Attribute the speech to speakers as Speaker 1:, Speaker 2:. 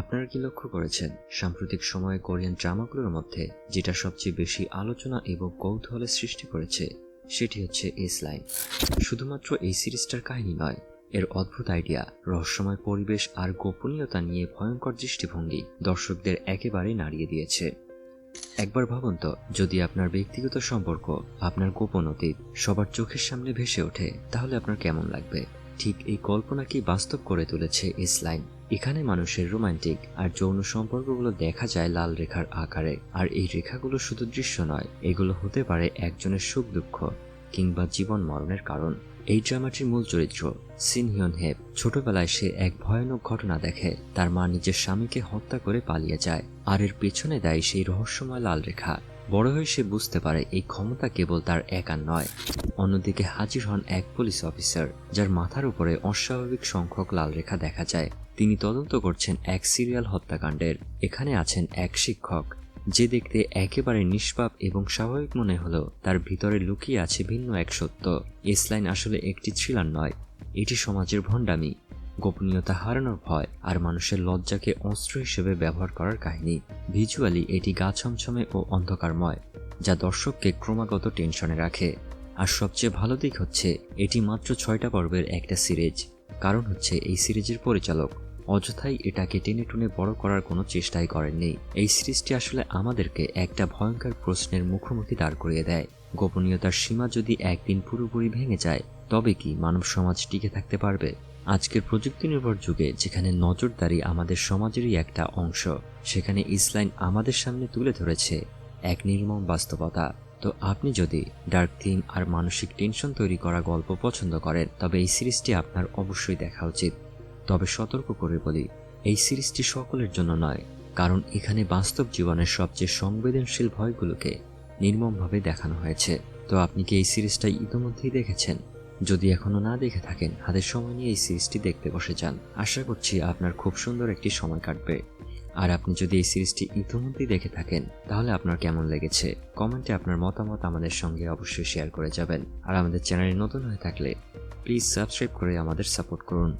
Speaker 1: আপনারা কি লক্ষ্য করেছেন? সাম্প্রতিক সময়ে কোরিয়ান ড্রামাগুলোর মধ্যে যেটা সবচেয়ে বেশি আলোচনা এবং কৌতূহলের সৃষ্টি করেছে, সেটি হচ্ছে এস লাইন। শুধুমাত্র এই সিরিজটার কাহিনী নয়, এর অদ্ভুত আইডিয়া, রহস্যময় পরিবেশ আর গোপনীয়তা নিয়ে ভয়ঙ্কর দৃষ্টিভঙ্গি দর্শকদের একেবারে নাড়িয়ে দিয়েছে। একবার ভাবুন তো, যদি আপনার ব্যক্তিগত সম্পর্ক, আপনার গোপন অতীত সবার চোখের সামনে ভেসে ওঠে, তাহলে আপনার কেমন লাগবে? ঠিক এই কল্পনাকেই বাস্তব করে তুলেছে ইস লাইন। এখানে মানুষের রোমান্টিক আর যৌন সম্পর্কগুলো দেখা যায় লাল রেখার আকারে। আর এই রেখাগুলো শুধু দৃশ্য নয়, এগুলো হতে পারে একজনের সুখ দুঃখ কিংবা জীবন মরণের কারণ। এই ড্রামাটির মূল চরিত্র সিন হিয়ন হেপ ছোটবেলায় সে এক ভয়ানক ঘটনা দেখে, তার মা নিজের স্বামীকে হত্যা করে পালিয়ে যায়, আর এর পেছনে দেয় সেই রহস্যময় লাল রেখা। বড় হয়ে সে বুঝতে পারে এই ক্ষমতা কেবল তার একার নয়। অন্যদিকে হাজির হন এক পুলিশ অফিসার, যার মাথার উপরে অস্বাভাবিক সংখ্যক লাল রেখা দেখা যায়। তিনি তদন্ত করছেন এক সিরিয়াল হত্যাকাণ্ডের। এখানে আছেন এক শিক্ষক, যে দেখতে একেবারে নিষ্পাপ এবং স্বাভাবিক মনে হলো তার ভিতরে লুকিয়ে আছে ভিন্ন এক সত্য। এসলাইন আসলে একটি থ্রিলার নয়, এটি সমাজের ভণ্ডামি। গোপনীয়তা হারানোর ভয় আর মানুষের লজ্জাকে অস্ত্র হিসেবে ব্যবহার করার কাহিনী। ভিজুয়ালি এটি গা ছমছমে ও অন্ধকারময়, যা দর্শককে ক্রমাগত টেনশনে রাখে। আর সবচেয়ে ভালো দিক হচ্ছে, এটি মাত্র ছয়টা পর্বের একটা সিরিজ। কারণ হচ্ছে, এই সিরিজের পরিচালক, অযথাই এটাকে টেনে টুনে বড় করার কোনো চেষ্টাই করেননি। এই সিরিজটি আসলে আমাদেরকে একটা ভয়ঙ্কর প্রশ্নের মুখোমুখি দাঁড় করিয়ে দেয়। গোপনীয়তার সীমা যদি একদিন পুরোপুরি ভেঙে যায়, তবে কি মানব সমাজ টিকে থাকতে পারবে? আজকের প্রযুক্তি নির্ভর যুগে যেখানে নজরদারি আমাদের সমাজেরই একটা অংশ, সেখানে ইসলাইন আমাদের সামনে তুলে ধরেছে এক নির্মম বাস্তবতা। তো আপনি যদি ডার্ক থিম আর মানসিক টেনশন তৈরি করা গল্প পছন্দ করেন, তবে এই সিরিজটি আপনার অবশ্যই দেখা উচিত। তবে সতর্ক করে বলি, এই সিরিজটি সকলের জন্য নয়, কারণ এখানে বাস্তব জীবনের সবচেয়ে সংবেদনশীল ভয়গুলোকে নির্মমভাবে দেখানো হয়েছে। তো আপনি কি এই সিরিজটা ইতোমধ্যেই দেখেছেন? যদি এখনও না দেখে থাকেন হাতের সময় নিয়ে এই সিরিজটি দেখতে বসে যান। আশা করছি আপনার খুব সুন্দর একটি সময় কাটবে। আর আপনি যদি এই সিরিজটি ইতিমধ্যেই দেখে থাকেন, তাহলে আপনার কেমন লেগেছে? কমেন্টে আপনার মতামত আমাদের সঙ্গে অবশ্যই শেয়ার করে যাবেন। আর আমাদের চ্যানেলে নতুন হয়ে থাকলে প্লিজ সাবস্ক্রাইব করে আমাদের সাপোর্ট করুন।